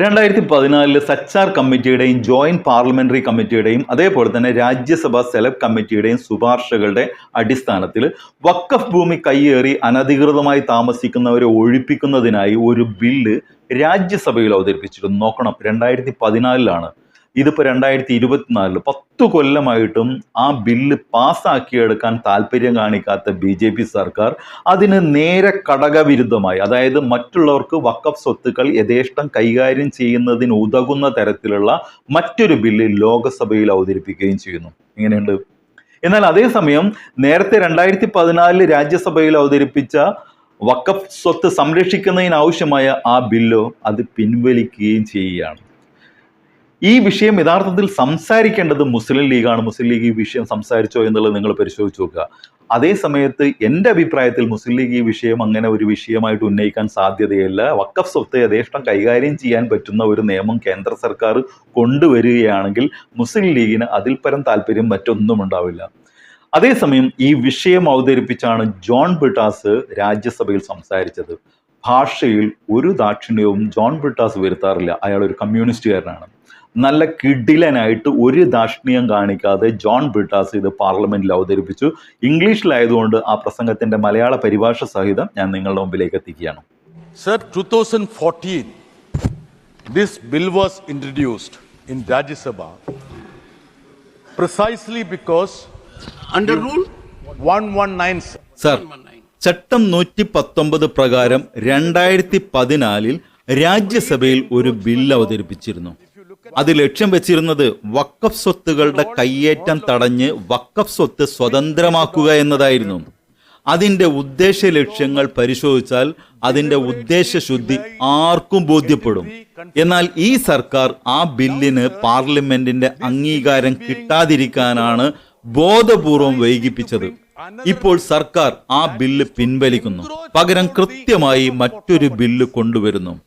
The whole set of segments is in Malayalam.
രണ്ടായിരത്തി പതിനാലിൽ സച്ചാർ കമ്മിറ്റിയുടെയും ജോയിന്റ് പാർലമെന്ററി കമ്മിറ്റിയുടെയും അതേപോലെ തന്നെ രാജ്യസഭാ സെലക്ട് കമ്മിറ്റിയുടെയും ശുപാർശകളുടെ അടിസ്ഥാനത്തിൽ വക്കഫ് ഭൂമി കയ്യേറി അനധികൃതമായി താമസിക്കുന്നവരെ ഒഴിപ്പിക്കുന്നതിനായി ഒരു ബില്ല് രാജ്യസഭയിൽ അവതരിപ്പിച്ചിരുന്നു. നോക്കണം രണ്ടായിരത്തി പതിനാലിലാണ് ഇതിപ്പോൾ രണ്ടായിരത്തി ഇരുപത്തിനാലിൽ പത്തു കൊല്ലമായിട്ടും ആ ബില്ല് പാസ്സാക്കിയെടുക്കാൻ താല്പര്യം കാണിക്കാത്ത ബി ജെ പി സർക്കാർ അതിന് നേരെ ഘടകവിരുദ്ധമായി അതായത് മറ്റുള്ളവർക്ക് വക്കഫ് സ്വത്തുക്കൾ യഥേഷ്ടം കൈകാര്യം ചെയ്യുന്നതിന് ഉതകുന്ന തരത്തിലുള്ള മറ്റൊരു ബില്ല് ലോകസഭയിൽ അവതരിപ്പിക്കുകയും ചെയ്യുന്നു. ഇങ്ങനെയുണ്ട് എന്നാൽ അതേസമയം നേരത്തെ രണ്ടായിരത്തി പതിനാലിൽ രാജ്യസഭയിൽ അവതരിപ്പിച്ച വക്കഫ് സ്വത്ത് സംരക്ഷിക്കുന്നതിനാവശ്യമായ ആ ബില്ലോ അത് പിൻവലിക്കുകയും ചെയ്യുകയാണ്. ഈ വിഷയം യഥാർത്ഥത്തിൽ സംസാരിക്കേണ്ടത് മുസ്ലിം ലീഗാണ്. മുസ്ലിം ലീഗ് ഈ വിഷയം സംസാരിച്ചോ എന്നുള്ളത് നിങ്ങൾ പരിശോധിച്ച് നോക്കുക. അതേ സമയത്ത് എന്റെ അഭിപ്രായത്തിൽ മുസ്ലിം ലീഗ് ഈ വിഷയം അങ്ങനെ ഒരു വിഷയമായിട്ട് ഉന്നയിക്കാൻ സാധ്യതയില്ല. വക്കഫ് സ്വത്ത് യഥേഷ്ടം കൈകാര്യം ചെയ്യാൻ പറ്റുന്ന ഒരു നിയമം കേന്ദ്ര സർക്കാർ കൊണ്ടുവരികയാണെങ്കിൽ മുസ്ലിം ലീഗിന് അതിൽ പരം താല്പര്യം മറ്റൊന്നും ഉണ്ടാവില്ല. അതേസമയം ഈ വിഷയം അവതരിപ്പിച്ചാണ് ജോൺ ബിട്ടാസ് രാജ്യസഭയിൽ സംസാരിച്ചത്. ഭാഷയിൽ ഒരു ദാക്ഷിണ്യവും ജോൺ ബ്രിട്ടാസ് വരുത്താറില്ല. അയാൾ ഒരു കമ്മ്യൂണിസ്റ്റുകാരനാണ്. നല്ല കിടിലനായിട്ട് ഒരു ദാക്ഷിണ്യം കാണിക്കാതെ ജോൺ ബ്രിട്ടാസ് ഇത് പാർലമെന്റിൽ അവതരിപ്പിച്ചു. ഇംഗ്ലീഷിലായതുകൊണ്ട് ആ പ്രസംഗത്തിന്റെ മലയാള പരിഭാഷ സഹിതം ഞാൻ നിങ്ങളുടെ മുമ്പിലേക്ക് എത്തിക്കുകയാണ്. Sir, 2014, this bill was introduced in Rajya Sabha precisely because Under rule? 119 sir ചട്ടം നൂറ്റി പത്തൊമ്പത് പ്രകാരം രണ്ടായിരത്തി പതിനാലിൽ രാജ്യസഭയിൽ ഒരു ബില്ല് അവതരിപ്പിച്ചിരുന്നു. അത് ലക്ഷ്യം വെച്ചിരുന്നത് വക്കഫ് സ്വത്തുകളുടെ കയ്യേറ്റം തടഞ്ഞ് വക്കഫ് സ്വത്ത് സ്വതന്ത്രമാക്കുക എന്നതായിരുന്നു. അതിന്റെ ഉദ്ദേശ ലക്ഷ്യങ്ങൾ പരിശോധിച്ചാൽ അതിന്റെ ഉദ്ദേശ ശുദ്ധി ആർക്കും ബോധ്യപ്പെടും. എന്നാൽ ഈ സർക്കാർ ആ ബില്ലിന് പാർലമെന്റിന്റെ അംഗീകാരം കിട്ടാതിരിക്കാനാണ് ബോധപൂർവം വൈകിപ്പിച്ചത്. ഇപ്പോൾ സർക്കാർ ആ ബില്ല് പിൻവലിക്കുന്നു. പകരം കൃത്യമായി മറ്റൊരു ബില്ല് കൊണ്ടുവരുന്നു.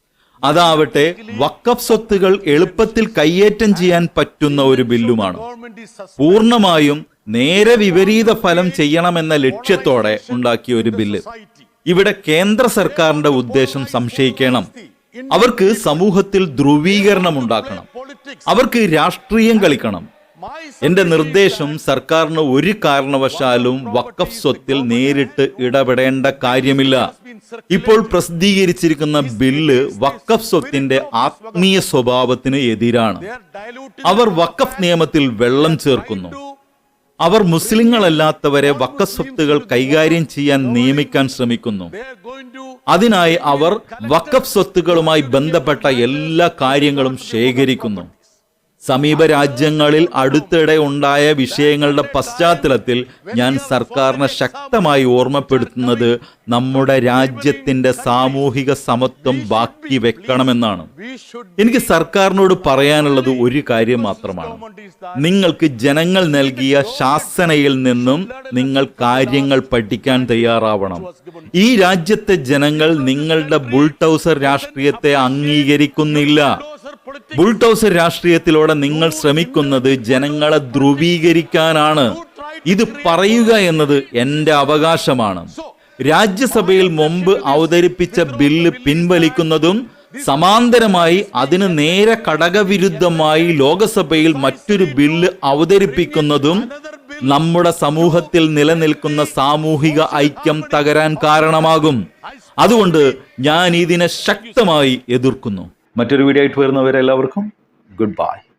അതാവട്ടെ വക്കഫ് സ്വത്തുകൾ എളുപ്പത്തിൽ കയ്യേറ്റം ചെയ്യാൻ പറ്റുന്ന ഒരു ബില്ലുമാണ്. പൂർണമായും നേരെ വിപരീത ഫലം ചെയ്യണമെന്ന ലക്ഷ്യത്തോടെ ഉണ്ടാക്കിയ ഒരു ബില്ല്. ഇവിടെ കേന്ദ്ര സർക്കാരിന്റെ ഉദ്ദേശം സംശയിക്കണം. അവർക്ക് സമൂഹത്തിൽ ധ്രുവീകരണം ഉണ്ടാക്കണം. അവർക്ക് രാഷ്ട്രീയം കളിക്കണം. എന്റെ നിർദ്ദേശം സർക്കാരിന് ഒരു കാരണവശാലും വക്കഫ് സ്വത്തിൽ നേരിട്ട് ഇടപെടേണ്ട കാര്യമില്ല. ഇപ്പോൾ പ്രസിദ്ധീകരിച്ചിരിക്കുന്ന ബില്ല് വക്കഫ് സ്വത്തിന്റെ ആത്മീയ സ്വഭാവത്തിന് എതിരാണ്. അവർ വക്കഫ് നിയമത്തിൽ വെള്ളം ചേർക്കുന്നു. അവർ മുസ്ലിങ്ങളല്ലാത്തവരെ വക്കസ്വത്തുകൾ കൈകാര്യം ചെയ്യാൻ നിയമിക്കാൻ ശ്രമിക്കുന്നു. അതിനായി അവർ വക്കഫ് സ്വത്തുകളുമായി ബന്ധപ്പെട്ട എല്ലാ കാര്യങ്ങളും ശേഖരിക്കുന്നു. സമീപ രാജ്യങ്ങളിൽ അടുത്തിടെ ഉണ്ടായ വിഷയങ്ങളുടെ പശ്ചാത്തലത്തിൽ ഞാൻ സർക്കാരിനെ ശക്തമായി ഓർമ്മപ്പെടുത്തുന്നത് നമ്മുടെ രാജ്യത്തിന്റെ സാമൂഹിക സമത്വം ബാക്കി വെക്കണമെന്നാണ്. എനിക്ക് സർക്കാരിനോട് പറയാനുള്ളത് ഒരു കാര്യം മാത്രമാണ്. നിങ്ങൾക്ക് ജനങ്ങൾ നൽകിയ ശാസനയിൽ നിന്നും നിങ്ങൾ കാര്യങ്ങൾ പഠിക്കാൻ തയ്യാറാവണം. ഈ രാജ്യത്തെ ജനങ്ങൾ നിങ്ങളുടെ ബുൾട്ടൗസർ രാഷ്ട്രീയത്തെ അംഗീകരിക്കുന്നില്ല. ബുൾട്ടൗസർ രാഷ്ട്രീയത്തിലൂടെ നിങ്ങൾ ശ്രമിക്കുന്നത് ജനങ്ങളെ ധ്രുവീകരിക്കാനാണ്. ഇത് പറയുക എന്നത് എന്റെ അവകാശമാണ്. രാജ്യസഭയിൽ മുമ്പ് അവതരിപ്പിച്ച ബില്ല് പിൻവലിക്കുന്നതും സമാന്തരമായി അതിന് നേരെ ഘടകവിരുദ്ധമായി ലോകസഭയിൽ മറ്റൊരു ബില്ല് അവതരിപ്പിക്കുന്നതും നമ്മുടെ സമൂഹത്തിൽ നിലനിൽക്കുന്ന സാമൂഹിക ഐക്യം തകരാൻ കാരണമാകും. അതുകൊണ്ട് ഞാൻ ഇതിനെ ശക്തമായി എതിർക്കുന്നു. മറ്റൊരു വീഡിയോ ആയിട്ട് വരുന്നവരെല്ലാവർക്കും ഗുഡ് ബൈ.